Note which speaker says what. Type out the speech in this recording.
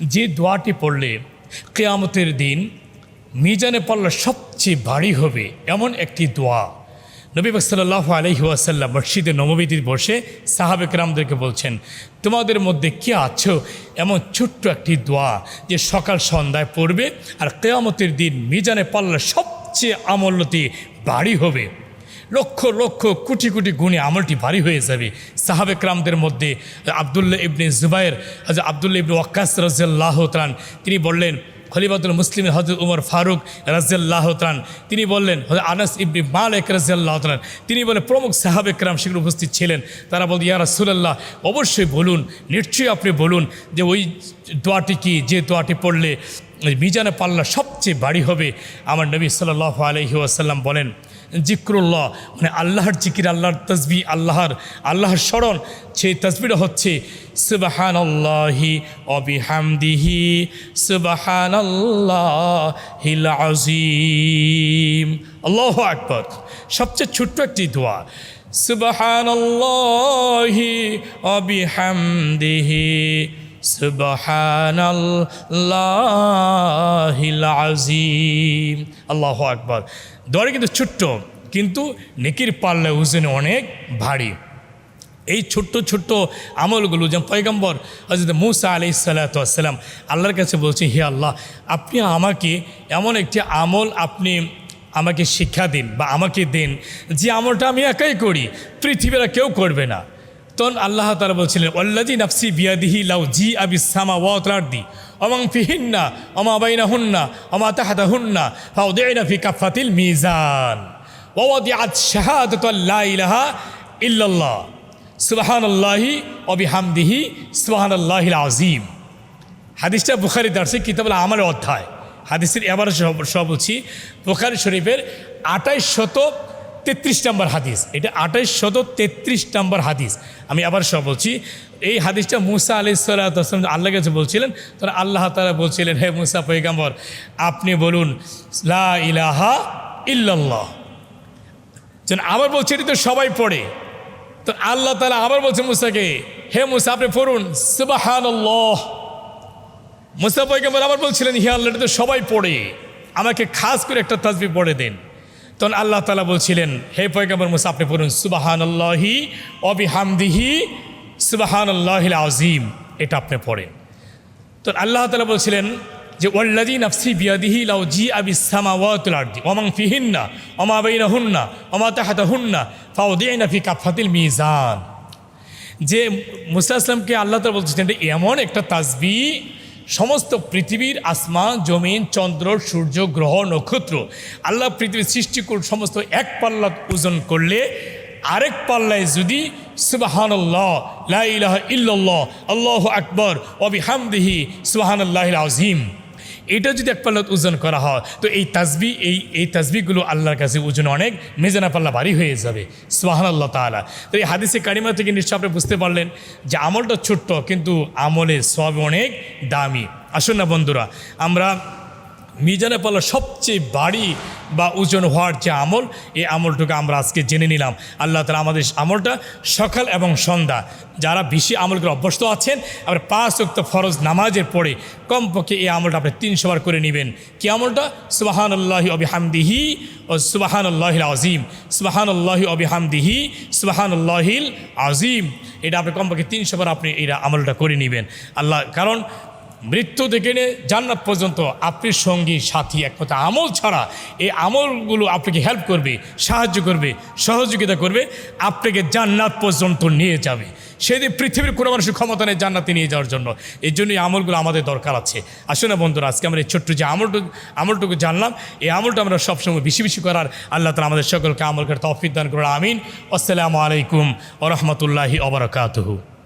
Speaker 1: যে দোয়াটি পড়লে কেয়ামতের দিন মিজানে পড়লে সবচেয়ে ভারী হবে এমন একটি দোয়া। নবী সাল্লাহ আলহি ওয়াসাল্লাম মসজিদে নবমীতে বসে সাহাবেক রামদেরকে বলছেন, তোমাদের মধ্যে কে আছো? এমন ছোট্ট একটি দোয়া যে সকাল সন্ধ্যায় পড়বে আর কেয়ামতের দিন মিজানে পাল্লা সবচেয়ে আমলতি ভারী হবে। লক্ষ লক্ষ, কোটি কোটি গুণে আমলটি ভারী হয়ে যাবে। সাহাবেক রামদের মধ্যে আবদুল্লাহ ইবনে জুবাইর, হাজর আবদুল্লাহ ইবনে ওয়াক্কাস রাজিয়াল্লাহ তালান তিনি বললেন, খলিফাতুল মুসলিম হজরত উমর ফারুক রাজিয়াল্লাহ তালান তিনি বললেন আনাস ইবনি মালিক রাজিয়াল্লাহ তালান তিনি বলেন প্রমুখ সাহাবেক রাম সেখানে উপস্থিত ছিলেন। তারা বলতে ইয়া রাসুলাল্লাহ, অবশ্যই বলুন, নিশ্চয়ই আপনি বলুন যে ওই দোয়াটি কি? যে দোয়াটি পড়লে মিজানে পাল্লা সবচেয়ে বাড়ি হবে। আমার নবী সাল্লাহ আলহি আসাল্লাম বলেন জিক্রুল্লাহ মানে আল্লাহর জিকির, আল্লাহর তসবি আল্লাহর আল্লাহর স্মরণ, সেই তসবিটা হচ্ছে সুবাহান আল্লাহি অবিহামদিহি সুবাহান আল্লাহ আকবর। সবচেয়ে ছোট্ট একটি দোয়া সুবাহান আল্লাহি অবিহামদিহি সুবহান আল্লাহিল আজিম আল্লাহ আকবর। দরে কিন্তু ছোট্ট, কিন্তু নেকির পাল্লা ওজনে অনেক ভারী। এই ছোট্ট ছোট্ট আমলগুলো, যেমন পয়গম্বর হজরত মুসা আলি সাল্লাতাম আল্লাহর কাছে বলছি, হে আল্লাহ, আপনি আমাকে এমন একটি আমল আপনি আমাকে শিক্ষা দিন বা আমাকে দিন যে আমলটা আমি একাই করি, পৃথিবীরা কেউ করবে না। তখন আল্লাহ তারা বলছিলেন অল্লাদি নাফসি বিয়াদিহি লাউ জি আবি সামা ওয়াতলার্দি অমাং ফিহিন্না অমা বাইনা হুন্না অমা তাহাদা হুন্না ফাউদেনা ফি কাফাতিল মিজান ওয়াদি আজ শাহাদত লা ইলাহা ইল্লাল্লাহ সুবাহান আল্লাহি অবিহামদিহি সুবাহান আল্লাহিল আজিম হাদিসটা বুখারি দার্সে কিতাবুল আমার অধ্যায়। হাদিসের এবার সব বলছি, বুখারি শরীফের আঠাইশ শত তেত্রিশ নম্বর হাদিস। এটা আঠাইশ শত তেত্রিশ নম্বর হাদিস। আমি আবার সব বলছি, এই হাদিসটা মুসা আলি সাল্লাম আল্লাহ কাছে বলছিলেন তখন আল্লাহ তালা বলছিলেন, হে মুসা পৈগাম্বর আপনি বলুন, লা ইলাহা ইল্লাল্লাহ। যেন আবার বলছে, এটা তো সবাই পড়ে। তো আল্লাহ তালা আবার বলছে মুসাকে, হে মুসা, আপনি পড়ুন সুবাহান মুসা পৈগাম্বর আবার বলছিলেন, হে আল্লাহ তো সবাই পড়ে। আমাকে খাস করে একটা তাজবি পড়ে দেন। তখন আল্লাহ তালা বলছিলেন, হে পয়গাম্বর মুসা, আপনি পড়ুন সুবাহান আল্লাহি অবিহামদিহি সুবাহান আল্লাহিল আজিম এটা আপনি পড়েন। তো আল্লাহ তালা বলছিলেন যে ওল্লাদি নাফসি বিয়াদিহি লাউ জি আবি সামাওয়াতুল আরদি ওমাং ফিহিন্না অমা বাইনা হুন্না অমা তাহাতা হুন্না ফাউদিনা ফি কাফাতিল মিজান। যে মুসা আসলামকে আল্লাহ তালা বলছিলেন এমন একটা তাজবি সমস্ত পৃথিবীর আসমান, জমিন, চন্দ্র, সূর্য, গ্রহ, নক্ষত্র, আল্লাহ পৃথিবীর সৃষ্টি করে সমস্ত এক পাল্লা ওজন করলে আরেক পাল্লায় যদি সুবাহান্লাহ লাহ ইল্লাল্লাহ, আল্লাহ আকবর অবিহামদিহি সুবাহান আজিম এটা যদি এক পাল্লা ওজন করা হয়, তো এই তাজবি এই এই তাজবিগুলো আল্লাহর কাছে ওজন অনেক, মেজানা পাল্লা ভারী হয়ে যাবে। সোহান আল্লাহ তালা তো এই হাদিসে কারিমা থেকে নিশ্চয় আপনি বুঝতে পারলেন যে আমলটা ছোট্ট, কিন্তু আমলে সব অনেক দামি। আসুন না বন্ধুরা, আমরা মিজানে পাল্লা সবচেয়ে বাড়ি বা ওজন হওয়ার যে আমল, এই আমলটুকু আমরা আজকে জেনে নিলাম। আল্লাহ তালা আমাদের আমলটা সকাল এবং সন্ধ্যা। যারা বেশি আমল করে অভ্যস্ত আছেন, আবার পাঁচ অক্ত ফরজ নামাজের পরে কমপক্ষে এই আমলটা আপনি তিনশো বার করে নেবেন। কি আমলটা? সুবাহান অবিহামদিহি ও সুবাহান আল্লাহিল আজিম সুবাহান অবিহামদিহি সুবাহান আল্লাহিল আজিম এটা আপনি কমপক্ষে তিনশো বার আপনি এই আমলটা করে নেবেন। আল্লাহ, কারণ মৃত্যু থেকে নিয়ে জান্নাত পর্যন্ত আপনি সঙ্গী, সাথী এক কথা আমল ছাড়া এই আমলগুলো আপনাকে হেল্প করবে, সাহায্য করবে, সহযোগিতা করবে, আপনাকে জান্নাত পর্যন্ত নিয়ে যাবে। সেদিন পৃথিবীর কোনো মানুষের ক্ষমতা নেই জান্নাতে নিয়ে যাওয়ার জন্য। এই জন্য এই আমলগুলো আমাদের দরকার আছে। আসলে না বন্ধুরা, আজকে আমরা এই ছোট্ট যে আমলটুকু আমলটুকু জানলাম, এই আমলটা আমরা সবসময় বেশি বেশি করার আল্লাহ তালা আমাদের সকলকে আমল করে তফিক দান করার আমিন। আসসালামু আলাইকুম ও রহমতুল্লাহি অবরাকাতহু